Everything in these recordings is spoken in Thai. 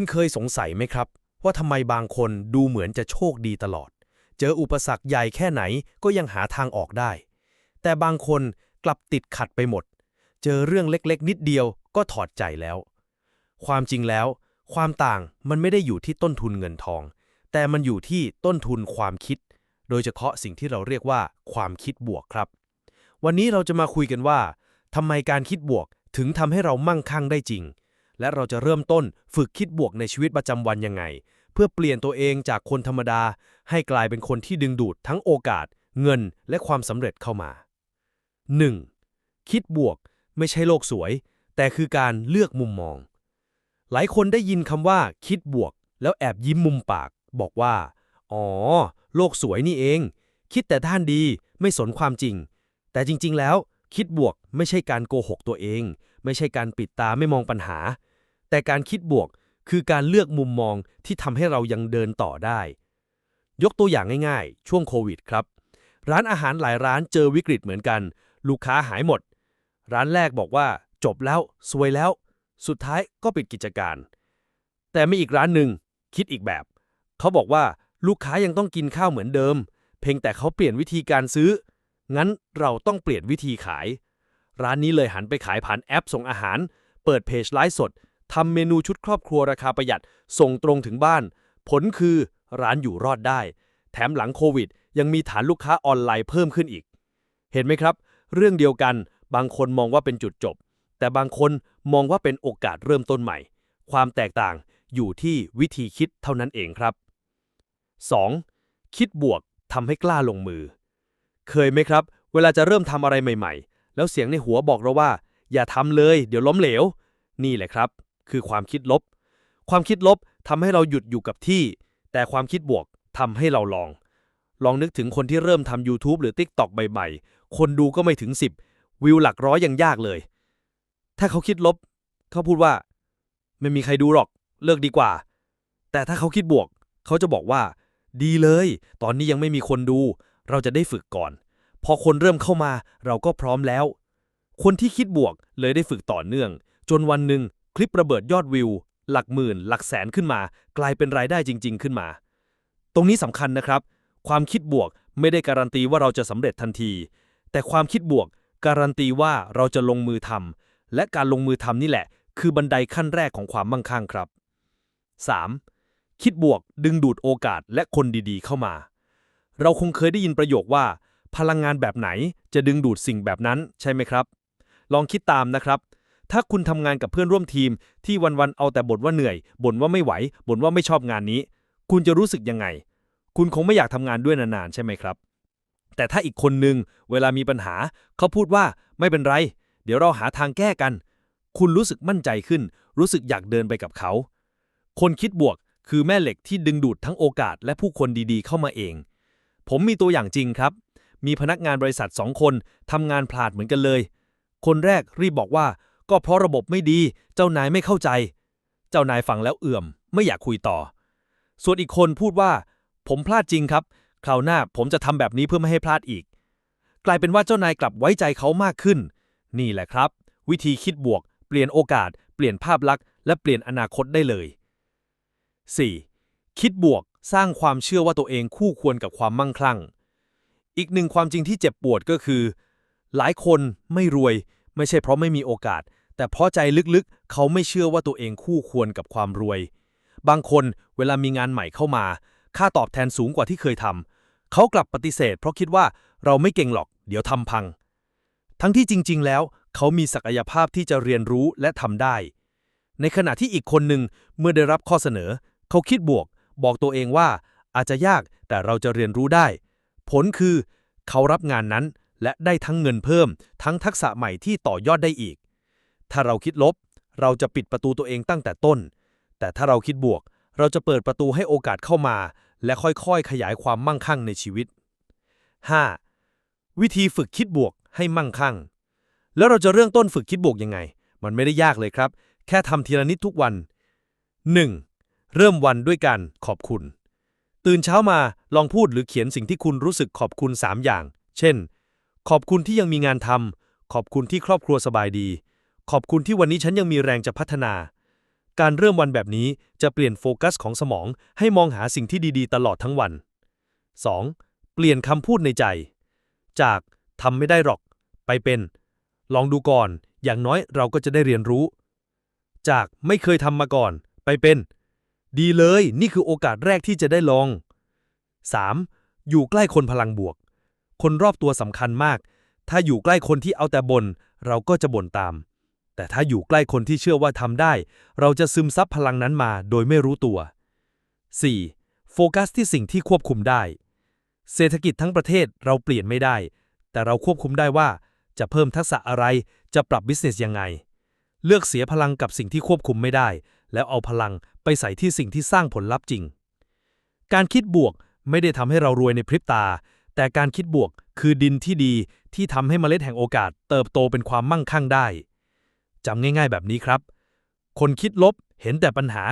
คุณเคยสงสัยไหมครับ ว่าทำไมบางคนดูเหมือนจะโชคดีตลอด เจออุปสรรคใหญ่แค่ไหนก็ยังหาทางออกได้ แต่บางคนกลับติดขัดไปหมด เจอเรื่องเล็กๆ นิดเดียวก็ถอดใจแล้ว ความจริงแล้ว ความต่างมันไม่ได้อยู่ที่ต้นทุนเงินทอง แต่มันอยู่ที่ต้นทุนความคิด โดยเฉพาะสิ่งที่เราเรียกว่าความคิดบวกครับ วันนี้เราจะมาคุยกันว่าทำไมการคิดบวกถึงทำให้เรามั่งคั่งได้จริง และเราจะเริ่มต้นฝึกคิดบวกในชีวิตประจำวันยังไง เพื่อเปลี่ยนตัวเองจากคนธรรมดา ให้กลายเป็นคนที่ดึงดูดทั้งโอกาส เงินและความสำเร็จเข้ามา 1. คิดบวก ไม่ใช่โลกสวย แต่คือการเลือกมุมมอง หลายคนได้ยินคำว่า คิดบวก แล้วแอบยิ้มมุมปาก บอกว่า อ๋อ โลกสวยนี่เอง คิดแต่ด้านดีไม่สนความจริง แต่จริง ๆ แล้ว คิดบวกไม่ใช่การโกหกตัวเอง ไม่ใช่การปิดตาไม่มองปัญหา แต่การคิดบวกคือการเลือกมุมมองที่ทำให้เรายังเดินต่อได้ ยกตัวอย่างง่ายๆ ช่วงโควิดครับ ร้านอาหารหลายร้านเจอวิกฤตเหมือนกัน ลูกค้าหายหมด ร้านแรกบอกว่าจบแล้วซวยแล้ว สุดท้ายก็ปิดกิจการ แต่มีอีกร้านหนึ่งคิดอีกแบบ เขาบอกว่าลูกค้ายังต้องกินข้าวเหมือนเดิม เพียงแต่เขาเปลี่ยนวิธีการซื้อ งั้นเราต้องเปลี่ยนวิธีขาย ร้านนี้เลยหันไปขายผ่านแอปส่งอาหาร เปิดเพจไลฟ์สด ทำเมนูชุดครอบครัวราคาประหยัด ส่งตรงถึงบ้าน ผลคือร้านอยู่รอดได้ แถมหลังโควิด ยังมีฐานลูกค้าออนไลน์เพิ่มขึ้นอีก เห็นไหมครับ เรื่องเดียวกัน บางคนมองว่าเป็นจุดจบ แต่บางคนมองว่าเป็นโอกาสเริ่มต้นใหม่ ความแตกต่างอยู่ที่วิธีคิดเท่านั้นเองครับ 2. คิดบวกทำให้กล้าลงมือ เคยไหมครับ เวลาจะเริ่มทำอะไรใหม่ ๆ แล้วเสียงในหัวบอกเราว่า อย่าทำเลย เดี๋ยวล้มเหลว นี่แหละครับ คือความคิดลบ ความคิดลบทำให้เราหยุดอยู่กับที่ แต่ความคิดบวกทำให้เราลอง ลองนึกถึงคนที่เริ่มทำ YouTube หรือ TikTok ใหม่ๆ คนดูก็ไม่ถึง 10 วิวหลักร้อยยังยากเลย ถ้าเขาคิดลบ เขาพูดว่า ไม่มีใครดูหรอก เลิกดีกว่า แต่ถ้าเขาคิดบวก เขาจะบอกว่า ดีเลย ตอนนี้ยังไม่มีคนดู เราจะได้ฝึกก่อน พอคนเริ่มเข้ามา เราก็พร้อมแล้ว คนที่คิดบวกเลยได้ฝึกต่อเนื่อง จนวันหนึ่ง ลิประเบิดยอดวิว หลักหมื่น หลักแสนขึ้นมา กลายเป็นรายได้จริง ๆ ขึ้นมา ตรงนี้สำคัญนะครับ ความคิดบวกไม่ได้การันตีว่าเราจะสำเร็จทันที แต่ความคิดบวก การันตีว่าเราจะลงมือทำและการลงมือทำนี่แหละ คือบันไดขั้นแรกของความมั่งคั่งครับ 3. คิดบวกดึงดูดโอกาสและคนดีๆ เข้ามา เราคงเคยได้ยินประโยคว่า พลังงานแบบไหนจะดึงดูดสิ่งแบบนั้นใช่ไหมครับ ลองคิดตามนะครับ ถ้าคุณทำงานกับเพื่อนร่วมทีม ที่วันๆเอาแต่บ่นว่าเหนื่อยบ่นว่าไม่ไหวบ่นว่าไม่ชอบงานนี้ คุณจะรู้สึกยังไง คุณคงไม่อยากทำงานด้วยนานๆใช่ไหมครับ แต่ถ้าอีกคนนึงเวลามีปัญหา เขาพูดว่าไม่เป็นไร เดี๋ยวเราหาทางแก้กัน คุณรู้สึกมั่นใจขึ้น รู้สึกอยากเดินไปกับเขา คนคิดบวกคือแม่เหล็กที่ดึงดูดทั้งโอกาสและผู้คนดีๆ เข้ามาเอง ผมมีตัวอย่างจริงครับ มีพนักงานบริษัทสองคนทำงานพลาดเหมือนกันเลย คนแรกรีบบอกว่า ก็เพราะระบบไม่ดี เจ้านายไม่เข้าใจ เจ้านายฟังแล้วเอื่อม ไม่อยากคุยต่อ ส่วนอีกคนพูดว่า ผมพลาดจริงครับ คราวหน้าผมจะทำแบบนี้เพื่อไม่ให้พลาดอีก กลายเป็นว่าเจ้านายกลับไว้ใจเขามากขึ้น นี่แหละครับ วิธีคิดบวก เปลี่ยนโอกาส เปลี่ยนภาพลักษณ์และเปลี่ยนอนาคตได้เลย 4. คิดบวกสร้างความเชื่อว่าตัวเองคู่ควรกับความมั่งคั่ง อีกหนึ่งความจริงที่เจ็บปวดก็คือ หลายคนไม่รวย ไม่ใช่เพราะไม่มีโอกาส แต่เพราะใจลึกๆ เขาไม่เชื่อว่าตัวเองคู่ควรกับความรวย บางคนเวลามีงานใหม่เข้ามา ค่าตอบแทนสูงกว่าที่เคยทำเขากลับปฏิเสธ เพราะคิดว่าเราไม่เก่งหรอก เดี๋ยวทำพัง ทั้งที่จริง ๆ แล้ว เขามีศักยภาพที่จะเรียนรู้และทำได้ ในขณะที่อีกคนหนึ่งเมื่อได้รับข้อเสนอ เขาคิดบวก บอกตัวเองว่า อาจจะยากแต่เราจะเรียนรู้ได้ ผลคือ เขารับงานนั้นและได้ทั้งเงินเพิ่ม ทั้งทักษะใหม่ที่ต่อยอดได้อีก ถ้าเราคิดลบ เราจะปิดประตูตัวเองตั้งแต่ต้น แต่ถ้าเราคิดบวก เราจะเปิดประตูให้โอกาสเข้ามา และค่อยๆ ขยายความมั่งคั่งในชีวิต 5. วิธีฝึกคิดบวกให้มั่งคั่ง แล้วเราจะเริ่มต้นฝึกคิดบวกยังไง มันไม่ได้ยากเลยครับ แค่ทำทีละนิดทุกวัน 1. เริ่มวันด้วยการขอบคุณ ตื่นเช้ามาลองพูดหรือเขียนสิ่งที่คุณรู้สึกขอบคุณ 3 อย่าง เช่น ขอบคุณที่ยังมีงานทำขอบคุณที่ครอบครัวสบายดี ขอบคุณที่วันนี้ฉันยังมีแรงจะพัฒนา การเริ่มวันแบบนี้จะเปลี่ยนโฟกัสของสมองให้มองหาสิ่งที่ดีๆ ตลอดทั้งวัน 2. เปลี่ยนคำพูดในใจ จากทำไม่ได้หรอก ไปเป็น ลองดูก่อน อย่างน้อยเราก็จะได้เรียนรู้ จากไม่เคยทำมาก่อน ไปเป็น ดีเลย นี่คือโอกาสแรกที่จะได้ลอง 3. อยู่ใกล้คนพลังบวก คนรอบตัวสำคัญมาก ถ้าอยู่ใกล้คนที่เอาแต่บน่นเราก็จะบ่นตาม แต่ถ้าอยู่ใกล้คนที่เชื่อว่าทำได้ เราจะซึมซับพลังนั้นมาโดยไม่รู้ตัว 4. โฟกัสที่สิ่งที่ควบคุมได้ เศรษฐกิจทั้งประเทศเราเปลี่ยนไม่ได้ แต่เราควบคุมได้ว่าจะเพิ่มทักษะอะไร จะปรับบิสเนสยังไง เลือกเสียพลังกับสิ่งที่ควบคุมไม่ได้ แล้วเอาพลังไปใส่ที่สิ่งที่สร้างผลลัพธ์จริง การคิดบวกไม่ได้ทำให้เรารวยในพริบตา แต่การคิดบวกคือดินที่ดีที่ทำให้เมล็ดแห่งโอกาส เติบโตเป็นความมั่งคั่งได้ จำง่ายๆแบบนี้ครับ คนคิดลบเห็นแต่ปัญหา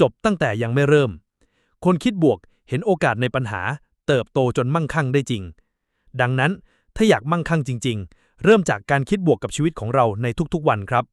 จบตั้งแต่ยังไม่เริ่ม คนคิดบวกเห็นโอกาสในปัญหา เติบโตจนมั่งคั่งได้จริง ดังนั้นถ้าอยากมั่งคั่งจริง ๆ เริ่มจากการคิดบวกกับชีวิตของเราในทุกๆวันครับ